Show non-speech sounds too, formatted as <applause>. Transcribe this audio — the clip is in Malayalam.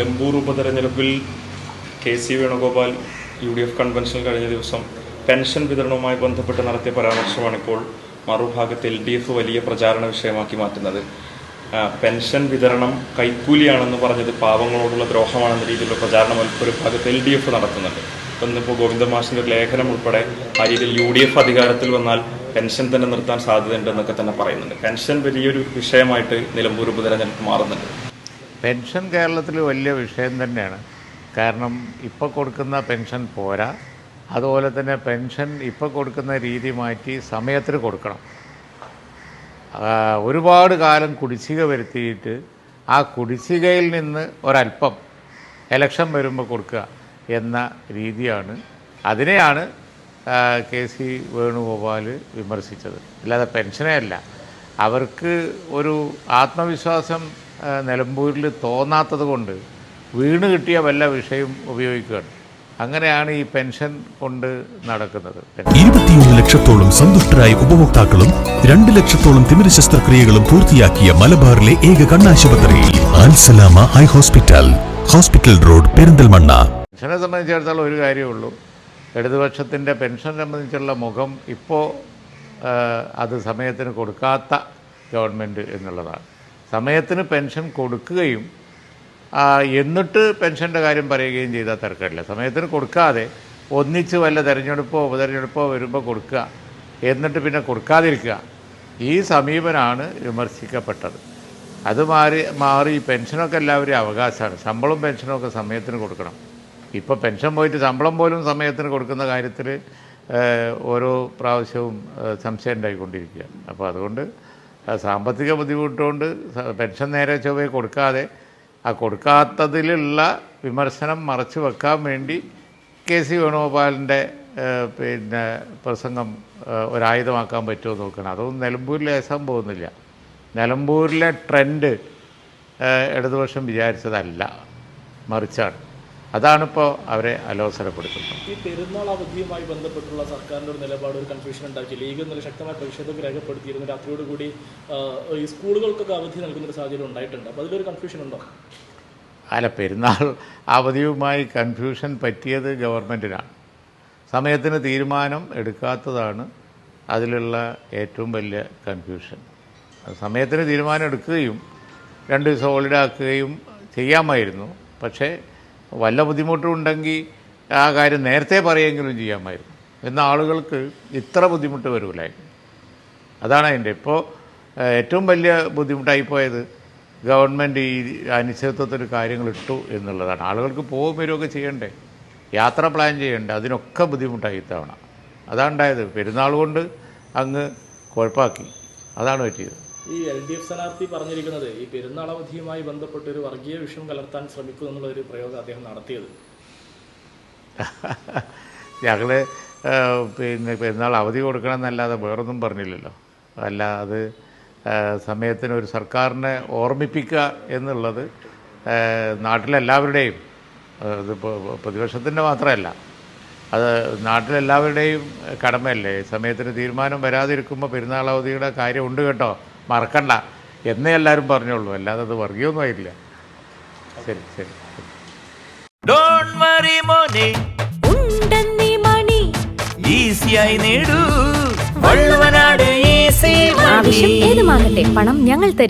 നിലമ്പൂർ ഉപതെരഞ്ഞെടുപ്പിൽ K C Venugopal U D F convention കഴിഞ്ഞ ദിവസം പെൻഷൻ വിതരണവുമായി ബന്ധപ്പെട്ട് നടത്തിയ പരാമർശമാണ് ഇപ്പോൾ മറുഭാഗത്ത് എൽ ഡി എഫ് വലിയ പ്രചാരണ വിഷയമാക്കി മാറ്റുന്നത്. പെൻഷൻ വിതരണം കൈക്കൂലിയാണെന്ന് പറഞ്ഞത് പാവങ്ങളോടുള്ള ദ്രോഹമാണെന്ന രീതിയിലുള്ള പ്രചാരണം ഒരു ഭാഗത്ത് എൽ ഡി എഫ് നടത്തുന്നുണ്ട്. ഇന്നിപ്പോൾ ഗോവിന്ദ മാഷിന്റെ ലേഖനം ഉൾപ്പെടെ ആ രീതിയിൽ യു ഡി എഫ് അധികാരത്തിൽ വന്നാൽ പെൻഷൻ തന്നെ നിർത്താൻ സാധ്യതയുണ്ടെന്നൊക്കെ തന്നെ പറയുന്നുണ്ട്. പെൻഷൻ വലിയൊരു വിഷയമായിട്ട് നിലമ്പൂർ ഉപതെരഞ്ഞെടുപ്പ് മാറുന്നുണ്ട്. പെൻഷൻ കേരളത്തിൽ വലിയ വിഷയം തന്നെയാണ്. കാരണം ഇപ്പോൾ കൊടുക്കുന്ന പെൻഷൻ പോരാ. അതുപോലെ തന്നെ പെൻഷൻ ഇപ്പോൾ കൊടുക്കുന്ന രീതി മാറ്റി സമയത്തിന് കൊടുക്കണം. ഒരുപാട് കാലം കുടിശ്ശിക വരുത്തിയിട്ട് ആ കുടിശ്ശികയിൽ നിന്ന് ഒരല്പം എലക്ഷൻ വരുമ്പോൾ കൊടുക്കുക എന്ന രീതിയാണ്. അതിനെയാണ് കെ സി വേണുഗോപാൽ വിമർശിച്ചത്. അല്ലാതെ പെൻഷനേ അല്ല. അവർക്ക് ഒരു ആത്മവിശ്വാസം നിലമ്പൂരിൽ തോന്നാത്തത് കൊണ്ട് വീണ് കിട്ടിയ വല്ല വിഷയം ഉപയോഗിക്കുകയാണ്. അങ്ങനെയാണ് ഈ പെൻഷൻ കൊണ്ട് നടക്കുന്നത്. ഇരുപത്തിയൊന്ന് ലക്ഷത്തോളം സന്തുഷ്ടരായ ഉപഭോക്താക്കളും രണ്ട് ലക്ഷത്തോളം തിമിര ശസ്ത്രക്രിയകളും പൂർത്തിയാക്കിയ മലബാറിലെ ഏക കണ്ണാശുപത്രി Alsalama eye hospital hospital road Perinthalmanna. പെൻഷനെ സംബന്ധിച്ചിടത്തോളം ഒരു കാര്യമേ ഉള്ളൂ ഇടതുപക്ഷത്തിന്റെ പെൻഷൻ സംബന്ധിച്ചുള്ള മുഖം ഇപ്പോൾ അത് സമയത്തിന് കൊടുക്കാത്ത ഗവൺമെന്റ് എന്നുള്ളതാണ്. സമയത്തിന് പെൻഷൻ കൊടുക്കുകയും എന്നിട്ട് പെൻഷന്റെ കാര്യം പറയുകയും ചെയ്താൽ തിരക്കില്ല സമയത്തിന് കൊടുക്കാതെ ഒന്നിച്ച് വല്ല തെരഞ്ഞെടുപ്പോ ഉപതെരഞ്ഞെടുപ്പോ വരുമ്പോൾ കൊടുക്കുക എന്നിട്ട് പിന്നെ കൊടുക്കാതിരിക്കുക. ഈ സമീപനാണ് വിമർശിക്കപ്പെട്ടത്. അത് മാറി മാറി പെൻഷനൊക്കെ എല്ലാവരും അവകാശമാണ്. ശമ്പളവും പെൻഷനൊക്കെ സമയത്തിന് കൊടുക്കണം. ഇപ്പോൾ പെൻഷൻ പോയിട്ട് ശമ്പളം പോലും സമയത്തിന് കൊടുക്കുന്ന കാര്യത്തിൽ ഓരോ പ്രാവശ്യവും സംശയം ഉണ്ടായിക്കൊണ്ടിരിക്കുക അപ്പോൾ അതുകൊണ്ട് സാമ്പത്തിക ബുദ്ധിമുട്ടുകൊണ്ട് പെൻഷൻ നേരെ ചൊവ്വേ കൊടുക്കാതെ ആ കൊടുക്കാത്തതിലുള്ള വിമർശനം മറച്ചു വെക്കാൻ വേണ്ടി കെ സി വേണുഗോപാലിന്റെ പിന്നെ പ്രസംഗം ഒരായുധമാക്കാൻ പറ്റുമോ നോക്കണം. അതൊന്നും നിലമ്പൂരിൽ പോകുന്നില്ല. നിലമ്പൂരിലെ ട്രെൻഡ് ഇടതുപക്ഷം വിചാരിച്ചതല്ല. മറിച്ചാണ്. അതാണിപ്പോൾ അവരെ അലോസരപ്പെടുത്തുന്നത്. ഈ പെരുന്നാൾ അവധിയുമായി ബന്ധപ്പെട്ടുള്ള സർക്കാരിന്റെ ഒരു നിലപാട് ഒരു കൺഫ്യൂഷൻ ഉണ്ടാക്കി ലീഗ് ഇന്നലെ ശക്തമായ പ്രതിഷേധമൊക്കെ രേഖപ്പെടുത്തിയിരുന്നു. രാത്രിയോടുകൂടി കൂടി ഈ സ്കൂളുകൾക്കൊക്കെ അവധി നൽകുന്ന ഒരു സാഹചര്യം ഉണ്ടായിട്ടുണ്ട്. അപ്പോൾ അതിലൊരു കൺഫ്യൂഷൻ ഉണ്ടോ? അല്ല പെരുന്നാൾ അവധിയുമായി കൺഫ്യൂഷൻ പറ്റിയത് ഗവൺമെന്റിനാണ് സമയത്തിന് തീരുമാനം എടുക്കാത്തതാണ് അതിലുള്ള ഏറ്റവും വലിയ കൺഫ്യൂഷൻ സമയത്തിന് തീരുമാനം എടുക്കുകയും രണ്ട് ദിവസം ഹോളിഡേ ആക്കുകയും ചെയ്യാമായിരുന്നു. പക്ഷേ വല്ല ബുദ്ധിമുട്ടും ഉണ്ടെങ്കിൽ ആ കാര്യം നേരത്തെ പറയുമെങ്കിലും ചെയ്യാമായിരുന്നു. എന്ന ആളുകൾക്ക് ഇത്ര ബുദ്ധിമുട്ട് വരൂലായിരുന്നു അതാണ് അതിന്റെ. ഇപ്പോൾ ഏറ്റവും വലിയ ബുദ്ധിമുട്ടായി പോയത് ഗവൺമെന്റ് ഈ അനിശ്ചിതത്വത്തിൽ കാര്യങ്ങൾ ഇട്ടു എന്നുള്ളതാണ്. ആളുകൾക്ക് പോകും വരുമൊക്കെ ചെയ്യണ്ടേ? യാത്ര പ്ലാൻ ചെയ്യണ്ടേ? അതിനൊക്കെ ബുദ്ധിമുട്ടായി ഇത്തവണ. അതാണ്ടായത് പെരുന്നാൾ കൊണ്ട് അങ്ങ് കുഴപ്പമാക്കി അതാണ് പറ്റിയത്. ഈ എൽ ഡി എഫ് സ്ഥാനാർത്ഥി പറഞ്ഞിരിക്കുന്നത് ഈ പെരുന്നാൾ അവധിയുമായി ബന്ധപ്പെട്ട് ഒരു വർഗീയ വിഷയം കലർത്താൻ ശ്രമിക്കും എന്നുള്ള ഒരു പ്രയോഗം അദ്ദേഹം നടത്തിയത്. <laughs> ഞങ്ങൾ പിന്നെ പെരുന്നാൾ അവധി കൊടുക്കണം എന്നല്ലാതെ വേറൊന്നും പറഞ്ഞില്ലല്ലോ. അല്ല അത് സമയത്തിന് ഒരു സർക്കാരിനെ ഓർമ്മിപ്പിക്കുക എന്നുള്ളത് നാട്ടിലെല്ലാവരുടെയും അതിപ്പോൾ പ്രതിപക്ഷത്തിന്റെ മാത്രമല്ല അത് നാട്ടിലെല്ലാവരുടെയും കടമയല്ലേ? സമയത്തിന് തീരുമാനം വരാതിരിക്കുമ്പോൾ പെരുന്നാൾ അവധിയുടെ കാര്യം ഉണ്ട് കേട്ടോ. മറക്കണ്ട. എന്നേ എല്ലാവരും പറഞ്ഞോളൂ അല്ലാതെ അത് വർഗീയമൊന്നും ആയില്ല ശരി ശരി. ശരി ഡോണ്ട് വറി മോനെ. ഉണ്ടെന്നീ മണി. ഈസിയായി നേടൂ. വള്ളുവനാട് ഈസി ആവശ്യം ഏതുമാകട്ടെ പണം ഞങ്ങൾ തരും.